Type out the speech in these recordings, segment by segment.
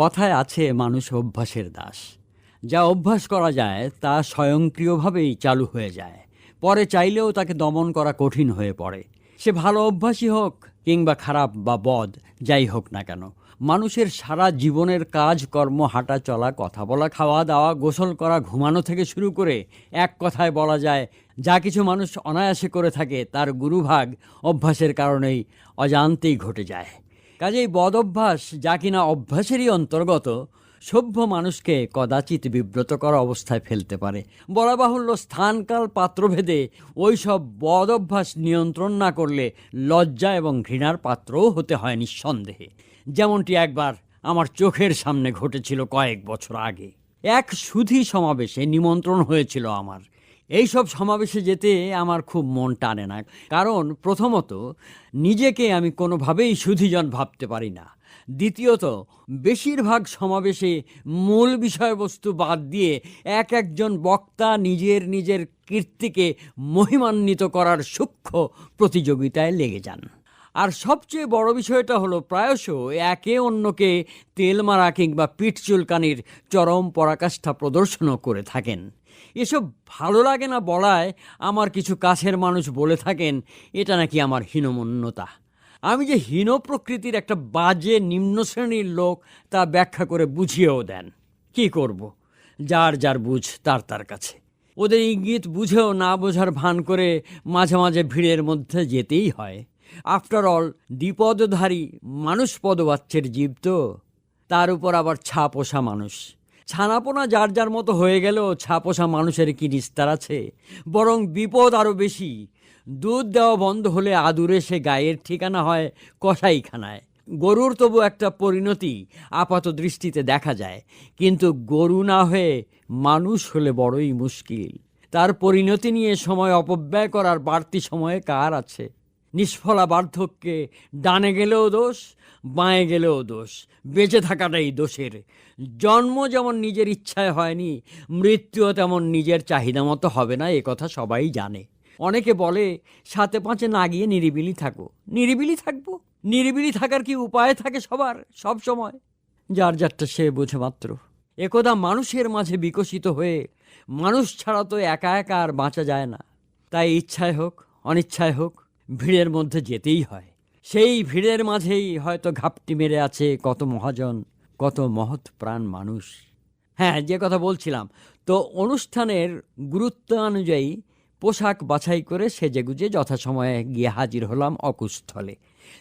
কথায় আছে মানুষ অভ্যাসের দাস। যা অভ্যাস করা যায়, তা স্বয়ংক্রিয়ভাবেই চালু হয়ে যায়। পরে চাইলেও তাকে দমন করা কঠিন হয়ে পড়ে। সে ভালো অভ্যাসই হোক কিংবা খারাপ বা বদ, যাই হোক না কেন, মানুষের সারা জীবনের কাজ, কর্ম, হাঁটা, চলা, কথা বলা, খাওয়া, দাওয়া, গোসল করা, ঘুমানো থেকে শুরু করে এক কথায় বলা যায়, যা কিছু মানুষ অনায়াসে করে থাকে, তার গুরুভাগ অভ্যাসের কারণেই অজান্তেই ঘটে যায়। কাজেই বদ অভ্যাস যা কিনা অভ্যাসেরই অন্তর্গত, সভ্য মানুষকে কদাচিৎ বিব্রত করা অবস্থায় ফেলতে পারে। বলা বাহুল্য স্থানকাল পাত্রভেদে ওই সব বদ অভ্যাস নিয়ন্ত্রণ না করলে লজ্জা এবং ঘৃণার পাত্রও হতে হয় নিঃসন্দেহে। যেমনটি একবার আমার চোখের সামনে ঘটেছিল কয়েক বছর আগে। এক সুধী সমাবেশে নিমন্ত্রণ হয়েছিল আমার। এইসব সমাবেশে যেতে আমার খুব মন টানে না। কারণ প্রথমত, নিজেকে আমি কোনোভাবেই সুধিজন ভাবতে পারি না। দ্বিতীয়ত, বেশিরভাগ সমাবেশে মূল বিষয়বস্তু বাদ দিয়ে এক একজন বক্তা নিজের নিজের কীর্তিকে মহিমান্বিত করার সূক্ষ্ম প্রতিযোগিতায় লেগে যান। আর সবচেয়ে বড় বিষয়টা হলো প্রায়শ একে অন্যকে তেল মারা কিংবা পিঠ চুলকানির চরম পরাকাষ্ঠা প্রদর্শনও করে থাকেন। এসব ভালো লাগে না বলায় আমার কিছু কাছের মানুষ বলে থাকেন, এটা নাকি আমার হীনমন্যতা। আমি যে হীন প্রকৃতির একটা বাজে নিম্ন শ্রেণির লোক, তা ব্যাখ্যা করে বুঝিয়েও দেন। কি করব? যার যার বুঝ, তার তার কাছে। ওদের ইঙ্গিত বুঝেও না বোঝার ভান করে মাঝে মাঝে ভিড়ের মধ্যে যেতেই হয়। আফটার অল দ্বিপদধারী, মানুষ পদবাচ্যের জীব তো। তার উপর আবার ছাপোষা মানুষ। ছানাপোনা যার যার মতো হয়ে গেলেও ছাপোষা মানুষের কি নিস্তার আছে? বরং বিপদ আরও বেশি। দুধ দেওয়া বন্ধ হলে আদুরে সে গায়ের ঠিকানা হয় কষাইখানায় গরুর তবু একটা পরিণতি আপাত দৃষ্টিতে দেখা যায়। কিন্তু গরু না হয়ে মানুষ হলে বড়ই মুশকিল। তার পরিণতি নিয়ে সময় অপব্যয় করার বাড়তি সময়ে কার আছে? নিষ্ফলা বার্ধক্যে ডানে গেলেও দোষ, বাঁয়ে গেলেও দোষ, বেঁচে থাকাটাই দোষের। জন্ম যেমন নিজের ইচ্ছায় হয়নি, মৃত্যুও তেমন নিজের চাহিদা মতো হবে না, এ কথা সবাই জানে। অনেকে বলে, সাথে পাঁচে না গিয়ে নিরিবিলি থাকো। নিরিবিলি থাকব? নিরিবিলি থাকার কি উপায় থাকে সবার, সব সময়? যার যারটা সে বোঝে মাত্র। একদা মানুষের মাঝে বিকশিত হয়ে, মানুষ ছাড়া তো একা একা আর বাঁচা যায় না। তাই ইচ্ছায় হোক, অনিচ্ছায় হোক ভিড়ের মধ্যে যেতেই হয়। সেই ভিড়ের মাঝেই হয়তো ঘাপটি মেরে আছে কত মহাজন, কত মহৎ প্রাণ মানুষ। হ্যাঁ যে কথা বলছিলাম, তো অনুষ্ঠানের গুরুত্ব অনুযায়ী পোশাক বাছাই করে সেজেগুজে যথাসময়ে গিয়ে হাজির হলাম অকুস্থলে।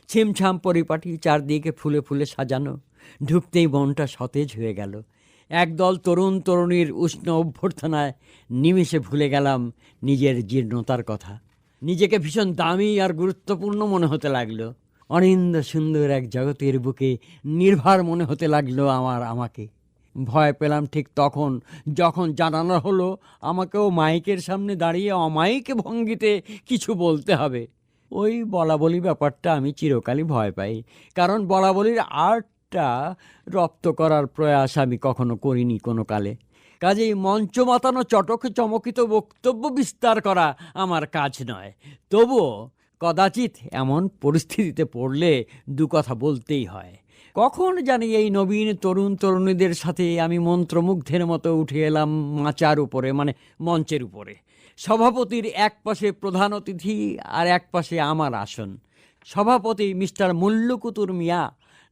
ছিমছাম পরিপাটি চারদিকে ফুলে ফুলে সাজানো, ঢুকতেই মনটা সতেজ হয়ে গেল। একদল তরুণ তরুণীর উষ্ণ অভ্যর্থনায় নিমিষে ভুলে গেলাম নিজের জীর্ণতার কথা। নিজেকে ভীষণ দামি আর গুরুত্বপূর্ণ মনে হতে লাগল। অনিন্দ সুন্দর এক জগতের বুকে নির্ভার মনে হতে লাগল আমার, আমাকে। ভয় পেলাম ঠিক তখন, যখন জানানো হলো আমাকেও মাইকের সামনে দাঁড়িয়ে অমায়িকে ভঙ্গিতে কিছু বলতে হবে। ওই বলা বলি ব্যাপারটা আমি চিরকালই ভয় পাই, কারণ বলা বলির আর্টটা রপ্ত করার প্রয়াস আমি কখনো করিনি কোনো কালে। কাজেই মঞ্চ মাতানো চটক চমকিত বক্তব্য বিস্তার করা আমার কাজ নয়। তবুও কদাচিৎ এমন পরিস্থিতিতে পড়লে দু কথা বলতেই হয়। কখন জানি এই নবীন তরুণ তরুণীদের সাথে আমি মন্ত্রমুগ্ধের মতো উঠে এলাম মাচার উপরে মানে মঞ্চের উপরে। সভাপতির এক পাশে প্রধান অতিথি আর এক পাশে আমার আসন। সভাপতি মিস্টার মুল্লুকুতুর মিয়া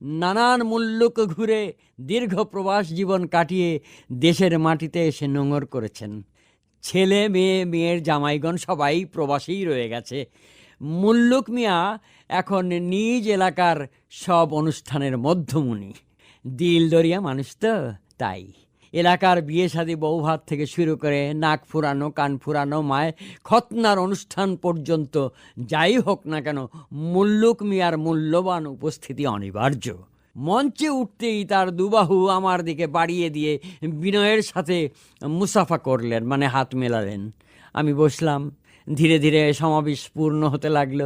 নানান মুল্লুক ঘুরে দীর্ঘ প্রবাস জীবন কাটিয়ে দেশের মাটিতে এসে নোংর করেছেন। ছেলে, মেয়ে, মেয়ের জামাইগণ সবাই প্রবাসেই রয়ে গেছে। মুল্লুক মিয়া এখন নিজ এলাকার সব অনুষ্ঠানের মধ্যমণি। দিল দরিয়া মানুষ তো, তাই। এলাকার বিয়ে শাদী বৌভাত থেকে শুরু করে নাক ফুরানো, কান ফুরানো মায় খতনার অনুষ্ঠান পর্যন্ত যাই হোক না কেন মুল্লুক মিয়ার মূল্যবান উপস্থিতি অনিবার্য। মঞ্চে উঠতেই তার দুবাহু আমার দিকে বাড়িয়ে দিয়ে বিনয়ের সাথে মুসাফা করলেন মানে হাত মেলালেন। আমি বসলাম, ধীরে ধীরে সমাবেশ পূর্ণ হতে লাগল।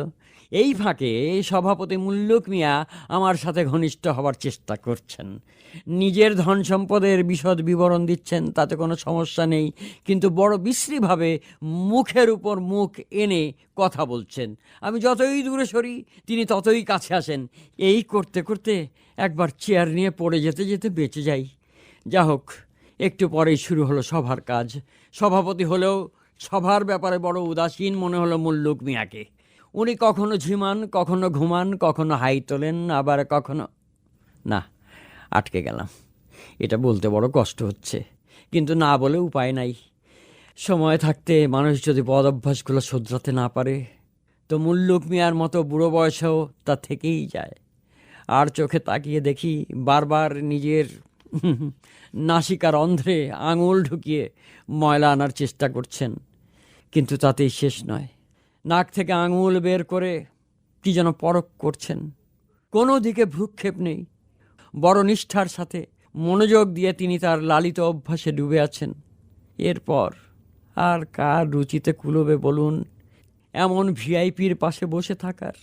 এই ফাঁকে সভাপতি মুল্লুক মিয়া আমার সাথে ঘনিষ্ঠ হবার চেষ্টা করছেন। নিজের ধন সম্পদের বিশদ বিবরণ দিচ্ছেন, তাতে কোনো সমস্যা নেই, কিন্তু বড় বিশ্রীভাবে মুখের উপর মুখ এনে কথা বলছেন। আমি যতই দূরে সরি, তিনি ততই কাছে আসেন। এই করতে করতে একবার চেয়ার নিয়ে পড়ে যেতে যেতে বেঁচে যাই। যা হোক, একটু পরেই শুরু হলো সভার কাজ। সভাপতি হলেও সভার ব্যাপারে বড় উদাসীন মনে হলো মুল্লুক মিয়াকে। উনি কখনো ঝিমান কখনো ঘুমান, কখনো হাই তোলেন, আবার কখনো না, আটকে গেলাম। এটা বলতে বড় কষ্ট হচ্ছে। কিন্তু না বলে উপায় নাই। সময় থাকতে মানুষ যদি পদ অভ্যাসগুলো শোধরাতে না পারে, তো মুল্লুক মিয়ার মতো বুড়ো বয়সেও তা থেকেই যায়। আর চোখে তাকিয়ে দেখি বারবার নিজের নাসিকার অন্ধ্রে আঙুল ঢুকিয়ে ময়লা আনার চেষ্টা করছেন। কিন্তু তাতেই শেষ নয়। নাক থেকে আঙুল বের করে কি যেন পরক করছেন। কোনো দিকে ভ্রুক্ষেপ নেই। বড় নিষ্ঠার সাথে মনোযোগ দিয়ে তিনি তার লালিত অভ্যাসে ডুবে আছেন। এরপর আর কার রুচিতে কুলোবে বলুন, এমন ভিআইপির পাশে বসে থাকার?